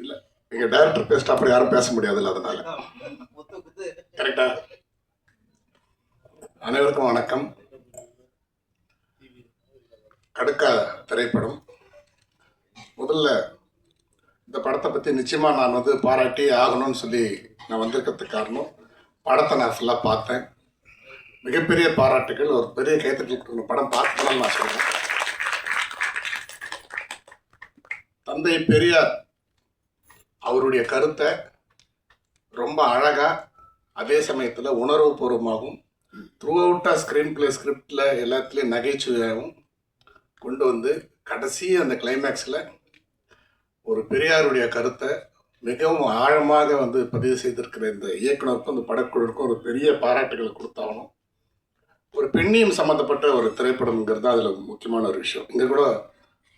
இல்லை. நீங்க டைரக்டர் பேசிட்டு அப்புறம் யாரும் பேச முடியாதுல்ல அதனால. கரெக்டா அனைவருக்கும் வணக்கம். கடுக்கா திரைப்படம். முதல்ல இந்த படத்தை பற்றி நிச்சயமாக நான் வந்து பாராட்டி ஆகணும்னு சொல்லி நான் வந்திருக்கிறதுக்கு காரணம் படத்தை நான் ஃபுல்லாக பார்த்தேன். மிகப்பெரிய பாராட்டுகள் ஒரு பெரிய கைத்தட்டல் கொடுக்கணும் படம் பார்க்கணும்னு நான் சொல்கிறேன் தந்தை பெரியார் அவருடைய கருத்தை ரொம்ப அழகாக அதே சமயத்தில் உணர்வுபூர்வமாகவும் த்ரூ அவுட்டாக ஸ்க்ரீன் பிளே ஸ்கிரிப்டில் எல்லாத்துலேயும் நகைச்சுவையாகவும் கொண்டு வந்து கடைசி அந்த கிளைமேக்ஸில் ஒரு பெரியாருடைய கருத்தை மிகவும் ஆழமாக வந்து பதிவு செய்திருக்கிற இந்த இயக்குனருக்கும் இந்த படக்குழுக்கும் ஒரு பெரிய பாராட்டுகளை கொடுத்தாகணும். ஒரு பெண்ணியம் சம்மந்தப்பட்ட ஒரு திரைப்படம்ங்கிறது தான் அதில் முக்கியமான ஒரு விஷயம். இங்கே கூட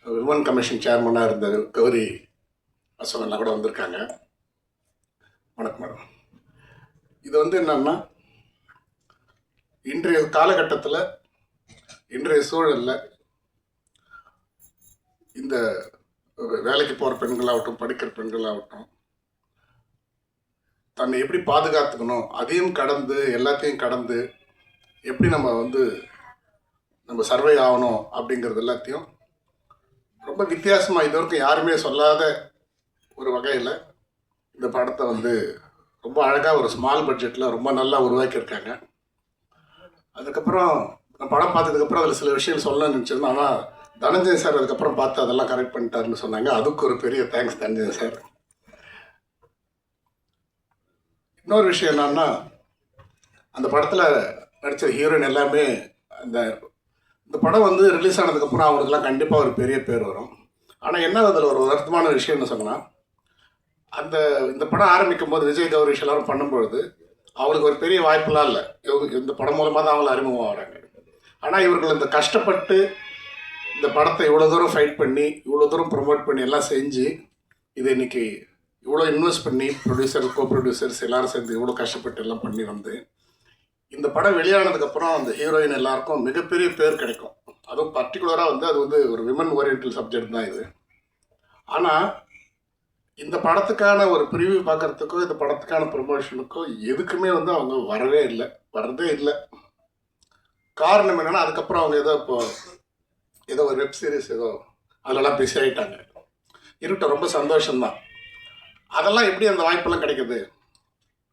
விமன் கமிஷன் சேர்மனாக இருந்த கௌரி அசோகன்லாம் கூட வந்திருக்காங்க. வணக்கம் மேடம். இது வந்து என்னன்னா இன்றைய காலகட்டத்தில் இன்றைய சூழலில் இந்த வேலைக்கு போகிற பெண்களாகட்டும் படிக்கிற பெண்களாகட்டும் தன்னை எப்படி பாதுகாத்துக்கணும் அதையும் கடந்து எல்லாத்தையும் கடந்து எப்படி நம்ம வந்து நம்ம சர்வை ஆகணும் அப்படிங்கிறது எல்லாத்தையும் ரொம்ப வித்தியாசமாக இது வரைக்கும் யாருமே சொல்லாத ஒரு வகையில் இந்த படத்தை வந்து ரொம்ப அழகாக ஒரு ஸ்மால் பட்ஜெட்டில் ரொம்ப நல்லா உருவாக்கியிருக்காங்க. அதுக்கப்புறம் நான் படம் பார்த்ததுக்கப்புறம் அதில் சில விஷயங்கள் சொல்லணும்னு நினச்சிருந்தேன். ஆனால் தனஞ்சயன் சார் அதுக்கப்புறம் பார்த்து அதெல்லாம் கரெக்ட் பண்ணிட்டாருன்னு சொன்னாங்க. அதுக்கு ஒரு பெரிய தேங்க்ஸ் தனஞ்சயன் சார். இன்னொரு விஷயம் என்னன்னா அந்த படத்தில் நடித்த ஹீரோயின் எல்லாமே அந்த இந்த படம் வந்து ரிலீஸ் ஆனதுக்கப்புறம் அவங்களுக்குலாம் கண்டிப்பாக ஒரு பெரிய பேர் வரும். ஆனால் என்ன அதில் ஒரு வருத்தமான விஷயம்னு சொன்னால் அந்த இந்த படம் ஆரம்பிக்கும் போது விஜய் கௌரிஷ் எல்லாரும் பண்ணும்பொழுது அவங்களுக்கு ஒரு பெரிய வாய்ப்புலாம் இல்லை. இவங்க இந்த படம் மூலமாக தான் அவங்கள அறிமுகம் ஆகிறாங்க ஆனால் இவர்கள் இந்த கஷ்டப்பட்டு இந்த படத்தை இவ்வளோ தூரம் ஃபைட் பண்ணி இவ்வளோ தூரம் ப்ரொமோட் பண்ணி எல்லாம் செஞ்சு இது இன்னைக்கு இவ்வளோ இன்வெஸ்ட் பண்ணி ப்ரொடியூசர் கோ ப்ரொடியூசர்ஸ் எல்லாரும் சேர்ந்து இவ்வளோ கஷ்டப்பட்டு எல்லாம் பண்ணி வந்து இந்த படம் வெளியானதுக்கப்புறம் அந்த ஹீரோயின் எல்லாருக்கும் மிகப்பெரிய பேர் கிடைக்கும். அதுவும் பர்டிகுலராக வந்து அது வந்து ஒரு விமன் ஓரியன்டல் சப்ஜெக்ட் தான் இது. ஆனால் இந்த படத்துக்கான ஒரு ப்ரிவியூ பார்க்கறதுக்கோ இந்த படத்துக்கான ப்ரொமோஷனுக்கோ எதுக்குமே வந்து அவங்க வரவே இல்லை. வர்றதே இல்லை. காரணம் என்னென்னா அதுக்கப்புறம் அவங்க ஏதோ இப்போ ஏதோ ஒரு வெப் சீரிஸ் ஏதோ அதிலலாம் பிஸி ஆகிட்டாங்க இருக்கட்டும் ரொம்ப சந்தோஷம்தான். அதெல்லாம் எப்படி அந்த வாய்ப்பெல்லாம் கிடைக்குது?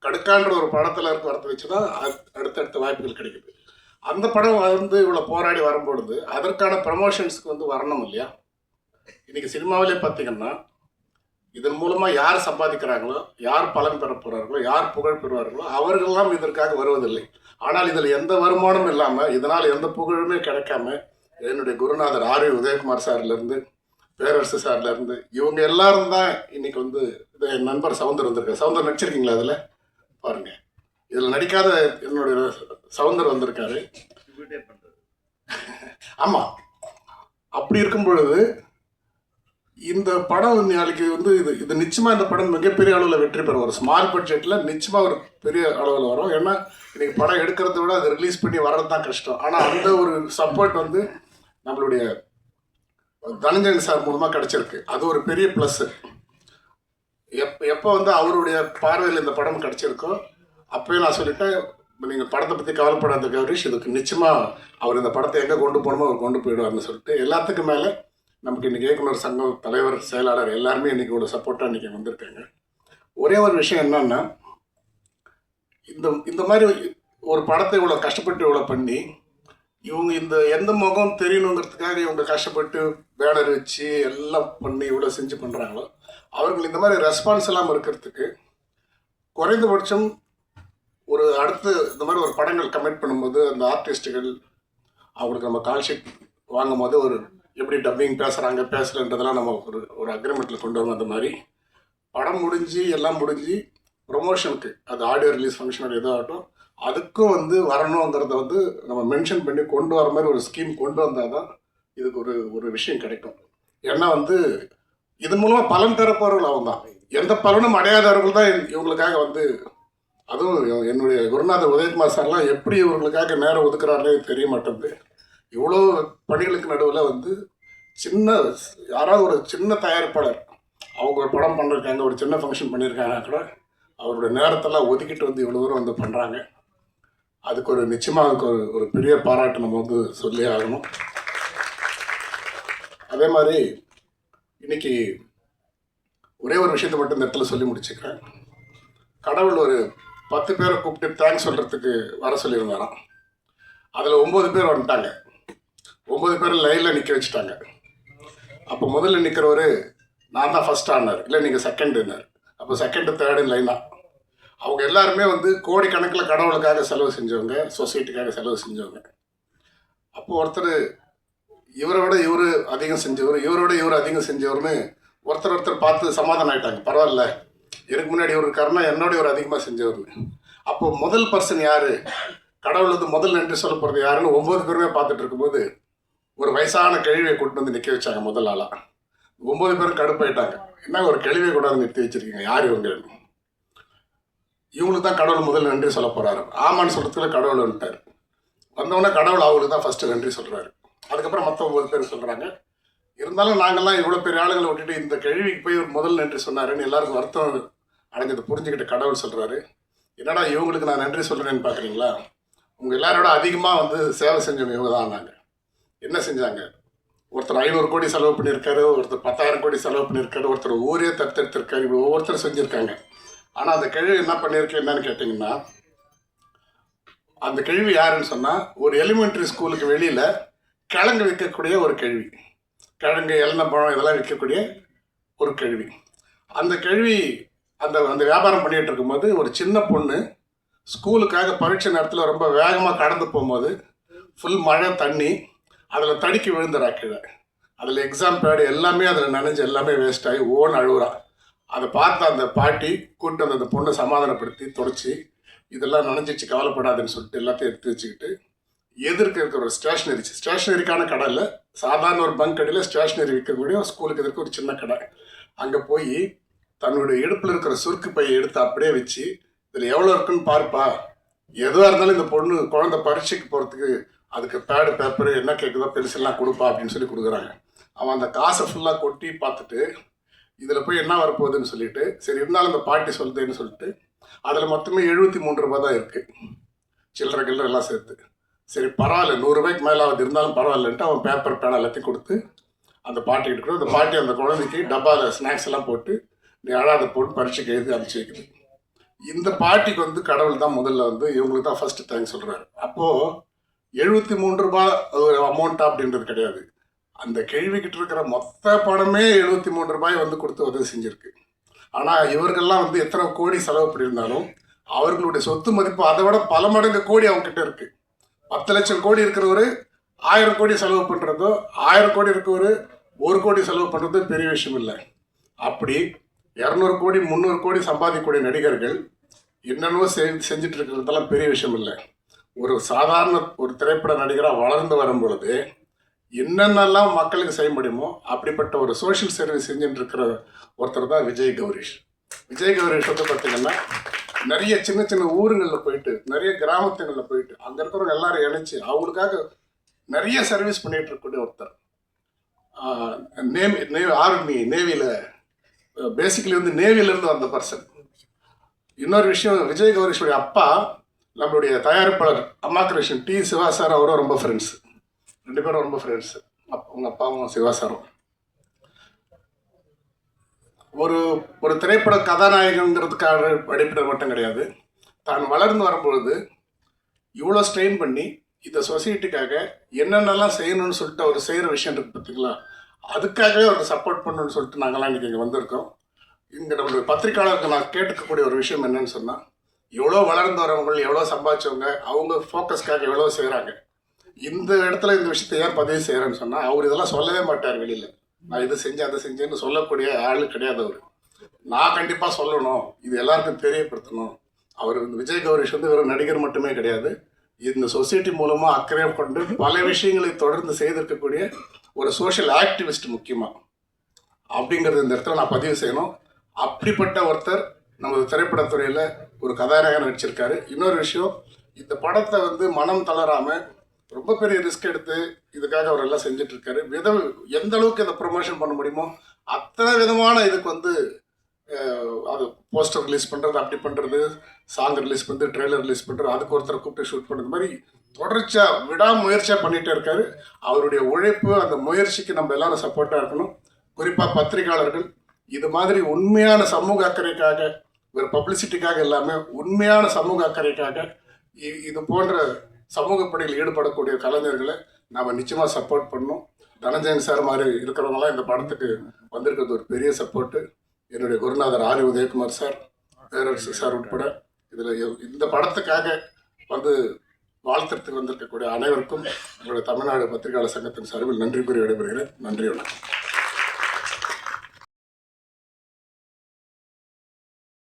கடுக்கான்ற ஒரு படத்தில் இருக்க வரத்தை வச்சு தான் அடுத்தடுத்த வாய்ப்புகள் கிடைக்குது. அந்த படம் வந்து இவ்வளோ போராடி வரும்பொழுது அதற்கான ப்ரமோஷன்ஸ்க்கு வந்து வரணும் இல்லையா? இன்றைக்கி சினிமாவிலே பார்த்தீங்கன்னா இதன் மூலமாக யார் சம்பாதிக்கிறாங்களோ யார் பலன் பெற போகிறார்களோ யார் புகழ் பெறுவார்களோ அவர்களெல்லாம் இதற்காக வருவதில்லை. ஆனால் இதில் எந்த வருமானமும் இல்லாமல் இதனால் எந்த புகழுமே கிடைக்காம என்னுடைய குருநாதர் ஆர் வி உதயகுமார் சார்லேருந்து பேரரசு சார்லேருந்து இவங்க எல்லாரும் தான் இன்னைக்கு வந்து என் நண்பர் சவுந்தர் வந்திருக்காரு. சவுந்தர் நடிச்சிருக்கீங்களா அதில் பாருங்க. இதில் நடிக்காத என்னுடைய சவுந்தர் வந்திருக்காரு. ஆமாம் அப்படி இருக்கும் பொழுது இந்த படம் நாளைக்கு வந்து இது இது நிச்சயமாக இந்த படம் மிகப்பெரிய அளவில் வெற்றி பெறும். ஒரு ஸ்மால் பட்ஜெட்டில் நிச்சயமாக ஒரு பெரிய அளவில் வரும். ஏன்னா இன்னைக்கு படம் எடுக்கிறத விட அதை ரிலீஸ் பண்ணி வர்றது தான் கஷ்டம். ஆனால் அந்த ஒரு சப்போர்ட் வந்து நம்மளுடைய தனஞ்சயன் சார் மூலமாக கிடச்சிருக்கு. அது ஒரு பெரிய ப்ளஸ்ஸு எப் எப்போ வந்து அவருடைய பார்வையில் இந்த படம் கிடச்சிருக்கோ அப்போயே நான் சொல்லிட்டேன் நீங்கள் படத்தை பற்றி கவலைப்படாத கௌரிஷ் இதுக்கு நிச்சயமாக அவர் இந்த படத்தை எங்கே கொண்டு போகணுமோ அவர் கொண்டு போயிடுவார்னு சொல்லிட்டு எல்லாத்துக்கும் மேலே நமக்கு இன்றைக்கி இயக்குனர் சங்கம் தலைவர் செயலாளர் எல்லாருமே இன்றைக்கி ஒரு சப்போர்ட்டாக இன்றைக்கி வந்திருக்காங்க. ஒரே ஒரு விஷயம் என்னன்னா இந்த இந்த மாதிரி ஒரு படத்தை இவ்வளோ கஷ்டப்பட்டு இவ்வளோ பண்ணி இவங்க இந்த எந்த முகம் தெரியணுங்கிறதுக்காக இவங்க கஷ்டப்பட்டு பேனர் வச்சு எல்லாம் பண்ணி இவ்வளோ செஞ்சு பண்ணுறாங்களோ அவர்கள் இந்த மாதிரி ரெஸ்பான்ஸ் இல்லாமல் இருக்கிறதுக்கு குறைந்தபட்சம் ஒரு அடுத்து இந்த மாதிரி ஒரு படங்கள் கமிட் பண்ணும்போது அந்த ஆர்டிஸ்ட்டுகள் அவங்களுக்கு நம்ம கால்ஷீட் வாங்கும் போது ஒரு எப்படி டப்பிங் பேசுகிறாங்க பேசலன்றதெல்லாம் நம்ம ஒரு ஒரு அக்ரிமெண்ட்டில் கொண்டு வரும் அந்த மாதிரி. படம் முடிஞ்சு எல்லாம் முடிஞ்சு ப்ரொமோஷனுக்கு அது ஆடியோ ரிலீஸ் ஃபங்க்ஷனோட இதாகட்டும் அதுக்கும் வந்து வரணுங்கிறத வந்து நம்ம மென்ஷன் பண்ணி கொண்டு வர மாதிரி ஒரு ஸ்கீம் கொண்டு வந்தால் தான் இதுக்கு ஒரு ஒரு விஷயம் கிடைக்கும். ஏன்னா வந்து இதன் மூலமாக பலன் தரப்போறவர்கள் அவங்க தான் எந்த பலனும் அடையாதவர்கள் தான் இவங்களுக்காக வந்து அதுவும் என்னுடைய குருநாதர் உதயகுமார் சார்லாம் எப்படி இவர்களுக்காக நேரம் ஒதுக்குறாருனே தெரிய மாட்டேங்குது. இவ்வளோ பணிகளுக்கு நடுவில் வந்து சின்ன யாராவது ஒரு சின்ன தயாரிப்பாளர் அவங்க ஒரு படம் பண்ணிருக்காங்க ஒரு சின்ன ஃபங்க்ஷன் பண்ணியிருக்காங்கன்னா கூட அவருடைய நேரத்தெல்லாம் ஒதுக்கிட்டு வந்து இவ்வளோ தூரம் வந்து பண்ணுறாங்க அதுக்கு ஒரு நிச்சயமாக அதுக்கு ஒரு ஒரு பெரிய பாராட்டு நம்ம வந்து சொல்லி ஆகணும். அதே மாதிரி இன்னைக்கு ஒரே ஒரு விஷயத்தை மட்டும் இந்த இடத்துல சொல்லி முடிச்சுக்கிறேன். கடவுள் ஒரு பத்து பேரை கூப்பிட்டு தேங்க்ஸ் சொல்கிறதுக்கு வர சொல்லியிருந்தாராம். அதில் ஒம்பது பேர் வந்துட்டாங்க. ஒம்பது பேர் லைனில் நிற்க வச்சுட்டாங்க. அப்போ முதல்ல நிற்கிறவர் நான் தான் ஃபஸ்ட் ஆனார். இல்லை நீங்கள் செகண்டுன்னார் அப்போ செகண்டு தேர்டு லைனாக அவங்க எல்லாருமே வந்து கோடிக்கணக்கில் கடவுளுக்காக செலவு செஞ்சவங்க சொசைட்டிக்காக செலவு செஞ்சவங்க. அப்போ ஒருத்தர் இவரை விட இவர் அதிகம் செஞ்சவர் இவரோட இவர் அதிகம் செஞ்சவர்னு ஒருத்தர் ஒருத்தர் பார்த்து சமாதானம் ஆயிட்டாங்க. பரவாயில்ல. எனக்கு முன்னாடி இவர் காரணம் என்னோட இவர் அதிகமாக செஞ்சவர் அப்போ முதல் பர்சன் யார்? கடவுள் வந்து முதல் நன்றி சொல்ல போகிறது யாருன்னு ஒம்பது பேருமே பார்த்துட்டு இருக்கும்போது ஒரு வயசான கழிவை கூட்டு வந்து நிற்க வச்சாங்க முதல் ஆளாக ஒம்பது பேரும் கடுப்பாயிட்டாங்க. என்ன ஒரு கழிவை கூட நிறுத்தி வச்சிருக்கீங்க? யார் இவங்க? இவங்களுக்கு தான் கடவுள் முதல் நன்றி சொல்ல போகிறாரு ஆமான்னு சொல்றதுக்குள்ள கடவுள் வந்துட்டார். வந்தவொடனே கடவுள் அவங்களுக்கு தான் ஃபஸ்ட்டு நன்றி சொல்கிறாரு அதுக்கப்புறம் மற்ற ஒம்பது பேர் சொல்கிறாங்க இருந்தாலும் நாங்கள்லாம் இவ்வளோ பெரிய ஆளுங்களை விட்டுட்டு இந்த கேள்விக்கு போய் ஒரு முதல் நன்றி சொன்னாருன்னு எல்லாருக்கும் வருத்தம் அடைஞ்சதை. புரிஞ்சுக்கிட்ட கடவுள் சொல்கிறாரு என்னடா இவங்களுக்கு நான் நன்றி சொல்கிறேன்னு பார்க்குறீங்களா உங்கள் எல்லாரோட அதிகமாக வந்து சேவை செஞ்சவங்க இவங்க தான் நாங்கள் என்ன செஞ்சாங்க? ஒருத்தர் ஐநூறு கோடி செலவு பண்ணியிருக்காரு ஒருத்தர் பத்தாயிரம் கோடி செலவு பண்ணியிருக்காரு ஒருத்தர் ஊரே தத்தெடுத்திருக்காரு இப்படி ஒவ்வொருத்தரும் செஞ்சுருக்காங்க. ஆனால் அந்த கேள்வி என்ன பண்ணியிருக்கு என்னன்னு கேட்டிங்கன்னா அந்த கழிவு யாருன்னு சொன்னால் ஒரு எலிமெண்ட்ரி ஸ்கூலுக்கு வெளியில் கிழங்கு விற்கக்கூடிய ஒரு கேள்வி கிழங்கு பழம் இதெல்லாம் விற்கக்கூடிய ஒரு கேள்வி அந்த கேள்வி அந்த அந்த வியாபாரம் பண்ணிகிட்டு இருக்கும்போது ஒரு சின்ன பொண்ணு ஸ்கூலுக்காக பரீட்சை நேரத்தில் ரொம்ப வேகமாக கடந்து போகும்போது ஃபுல் மழை தண்ணி அதில் தடுக்கி விழுந்துறா கீழே அதில் எக்ஸாம் பேடு எல்லாமே அதில் நனைஞ்சு எல்லாமே வேஸ்ட் ஆகி ஓன் அழுகுறா அதை பார்த்து அந்த பாட்டி கூட்டு வந்து அந்த பொண்ணை சமாதானப்படுத்தி தொடச்சி இதெல்லாம் நனைஞ்சிச்சு கவலைப்படாதுன்னு சொல்லிட்டு எல்லாத்தையும் எடுத்து வச்சுக்கிட்டு எதிர்க்க இருக்கிற ஒரு ஸ்டேஷனரி ஸ்டேஷ்னரிக்கான கடை இல்லை. சாதாரண ஒரு பங்க் கடையில் ஸ்டேஷ்னரி விற்கக்கூடிய ஸ்கூலுக்கு எதிர்க்க ஒரு சின்ன கடை. அங்கே போய் தன்னுடைய இடுப்பில் இருக்கிற சுருக்கு பையை எடுத்து அப்படியே வச்சு இதில் எவ்வளோ இருக்குன்னு பார்ப்பா. எதுவாக இருந்தாலும் இந்த பொண்ணு குழந்தை பரீட்சைக்கு போகிறதுக்கு அதுக்கு பேடு பேப்பர் என்ன கேட்குதோ பென்சில்லாம் கொடுப்பா அப்படின்னு சொல்லி கொடுக்குறாங்க. அவன் அந்த காசை ஃபுல்லாக கொட்டி பார்த்துட்டு இதில் போய் என்ன வரப்போகுதுன்னு சொல்லிட்டு சரி இருந்தாலும் அந்த பாட்டி சொல்லுதுன்னு சொல்லிட்டு அதில் மொத்தமே எழுபத்தி மூணு ரூபா தான் இருக்குது சில்லறை கில்லற எல்லாம் சேர்த்து. சரி பரவாயில்ல நூறுரூபாய்க்கு மேலே ஆகுது இருந்தாலும் பரவாயில்லன்ட்டு அவன் பேப்பர் பேனா எல்லாத்தையும் கொடுத்து அந்த பாட்டி எடுக்கணும் அந்த பாட்டி அந்த குழந்தைக்கு டப்பாவில் ஸ்நாக்ஸ் எல்லாம் போட்டு நீ அழாத போட்டு பரீட்சைக்கு எழுதி அனுப்பிச்சு வைக்கிறது இந்த பாட்டிக்கு வந்து கடவுள் தான் முதல்ல வந்து இவங்களுக்கு தான் ஃபஸ்ட்டு தேங்க்ஸ் சொல்கிறாரு அப்போது எழுபத்தி மூன்று ரூபாய் ஒரு அமௌண்ட்டா அப்படின்றது கிடையாது. அந்த கேள்விக்கிட்ட இருக்கிற மொத்த பணமே எழுபத்தி மூணு ரூபாய் வந்து கொடுத்து உதவி செஞ்சுருக்கு. ஆனால் இவர்கள்லாம் வந்து எத்தனை கோடி செலவு பண்ணியிருந்தாலும் அவர்களுடைய சொத்து மதிப்பு அதை விட பல மடங்கு கோடி அவங்க கிட்ட இருக்கு. பத்து லட்சம் கோடி இருக்கிறவர் ஆயிரம் கோடி செலவு பண்ணுறதோ ஆயிரம் கோடி இருக்கிறவர் ஒரு கோடி செலவு பண்ணுறதோ பெரிய விஷயம் இல்லை. அப்படி இரநூறு கோடி முந்நூறு கோடி சம்பாதிக்கக்கூடிய நடிகர்கள் என்னென்னவோ செஞ்சு செஞ்சுட்டு இருக்கிறதெல்லாம் பெரிய விஷயம் இல்லை. ஒரு சாதாரண ஒரு திரைப்பட நடிகராக வளர்ந்து வரும் பொழுது என்னென்னலாம் மக்களுக்கு செய்ய முடியுமோ அப்படிப்பட்ட ஒரு சோஷியல் சர்வீஸ் செஞ்சுட்டு இருக்கிற ஒருத்தர் தான் விஜய் கௌரிஷ். விஜய் கௌரிஷ் வந்து பார்த்தீங்கன்னா நிறைய சின்ன சின்ன ஊருங்களில் போயிட்டு நிறைய கிராமத்துங்களில் போயிட்டு அங்கே இருக்கிறவங்க எல்லாரும் இணைச்சி அவங்களுக்காக நிறைய சர்வீஸ் பண்ணிட்டு இருக்கக்கூடிய ஒருத்தர் நேவி நேவி ஆர்மி நேவியில் பேசிக்கலி வந்து நேவியிலேருந்து வந்த பர்சன் இன்னொரு விஷயம் விஜய் கௌரீஷுடைய அப்பா நம்மளுடைய தயாரிப்பாளர் அம்மா கிருஷ்ணன் டி சிவா சார் அவரும் ரொம்ப ஃப்ரெண்ட்ஸ் ரெண்டு பேரும் ரொம்ப ஃப்ரெண்ட்ஸ் அவங்க அப்பாவும் சிவா சாரும் ஒரு ஒரு திரைப்பட கதாநாயகங்கிறதுக்காக அடிப்படை மட்டும் கிடையாது. தான் வளர்ந்து வரும்பொழுது இவ்வளோ ஸ்ட்ரெயின் பண்ணி இந்த சொசைட்டிக்காக என்னென்னலாம் செய்யணும்னு சொல்லிட்டு அவர் செய்கிற விஷயம் இருக்குது பார்த்தீங்களா அதுக்காகவே அவருக்கு சப்போர்ட் பண்ணணும்னு சொல்லிட்டு நாங்கள்லாம் இன்றைக்கி இங்கே வந்திருக்கோம். இங்கே நம்மளுடைய பத்திரிக்கையாளருக்கு நான் கேட்டுக்கக்கூடிய ஒரு விஷயம் என்னன்னு சொன்னால் எவ்வளோ வளர்ந்து வரவங்க எவ்வளோ சம்பாதிச்சவங்க அவங்க ஃபோக்கஸ்க்காக எவ்வளோ செய்கிறாங்க இந்த இடத்துல இந்த விஷயத்த ஏன் பதிவு செய்கிறேன்னு சொன்னால் அவர் இதெல்லாம் சொல்லவே மாட்டார் வெளியில். நான் இது செஞ்சேன் அதை செஞ்சேன்னு சொல்லக்கூடிய ஆள் கிடையாது அவர். நான் கண்டிப்பாக சொல்லணும். இது எல்லாருக்கும் தெரியப்படுத்தணும். அவர் இந்த விஜய் கௌரிஷ் வந்து வெறும் நடிகர் மட்டுமே கிடையாது. இந்த சொசைட்டி மூலமாக அக்கறை கொண்டு பல விஷயங்களை தொடர்ந்து செய்திருக்கக்கூடிய ஒரு சோஷியல் ஆக்டிவிஸ்ட் முக்கியமாக அப்படிங்கிறது இந்த இடத்துல நான் பதிவு செய்யணும். அப்படிப்பட்ட ஒருத்தர் நமது திரைப்படத்துறையில் ஒரு கதாநாயகன் நடிச்சிருக்காரு. இன்னொரு விஷயம் இந்த படத்தை வந்து மனம் தளராமல் ரொம்ப பெரிய ரிஸ்க் எடுத்து இதுக்காக அவர் எல்லாம் செஞ்சுட்டு விதம் வித எந்த அளவுக்கு இதை ப்ரொமோஷன் பண்ண முடியுமோ அத்தனை விதமான இதுக்கு வந்து அது போஸ்டர் ரிலீஸ் பண்ணுறது அப்படி பண்ணுறது சாங் ரிலீஸ் பண்ணுறது ட்ரெய்லர் ரிலீஸ் பண்ணுறது அதுக்கு ஒருத்தரை கூப்பிட்டு ஷூட் பண்ணுறது மாதிரி தொடர்ச்சியாக விடாமுயற்சியாக பண்ணிகிட்டே இருக்காரு. அவருடைய உழைப்பு அந்த முயற்சிக்கு நம்ம எல்லாரும் சப்போர்ட்டாக இருக்கணும். குறிப்பாக பத்திரிகையாளர்கள் இது மாதிரி உண்மையான சமூக அக்கறைக்காக ஒரு பப்ளிசிட்டிக்காக இல்லாமல் உண்மையான சமூக அக்கறைக்காக இ- இது போன்ற சமூக பணியில் ஈடுபடக்கூடிய கலைஞர்களை நாம் நிச்சயமாக சப்போர்ட் பண்ணணும் தனஞ்சயன் சார் மாதிரி இருக்கிறவங்களாம் இந்த படத்துக்கு வந்திருக்கிறது ஒரு பெரிய சப்போர்ட்டு என்னுடைய குருநாதர் ஆரி உதயகுமார் சார் பேரரசு சார் உட்பட இதில் இந்த படத்துக்காக வந்து வாழ்த்துறதுக்கு வந்திருக்கக்கூடிய அனைவருக்கும் என்னுடைய தமிழ்நாடு பத்திரிகையாளர் சங்கத்தின் சார்பில் நன்றி கூறி விடைபெறுகிறேன். நன்றி வணக்கம்.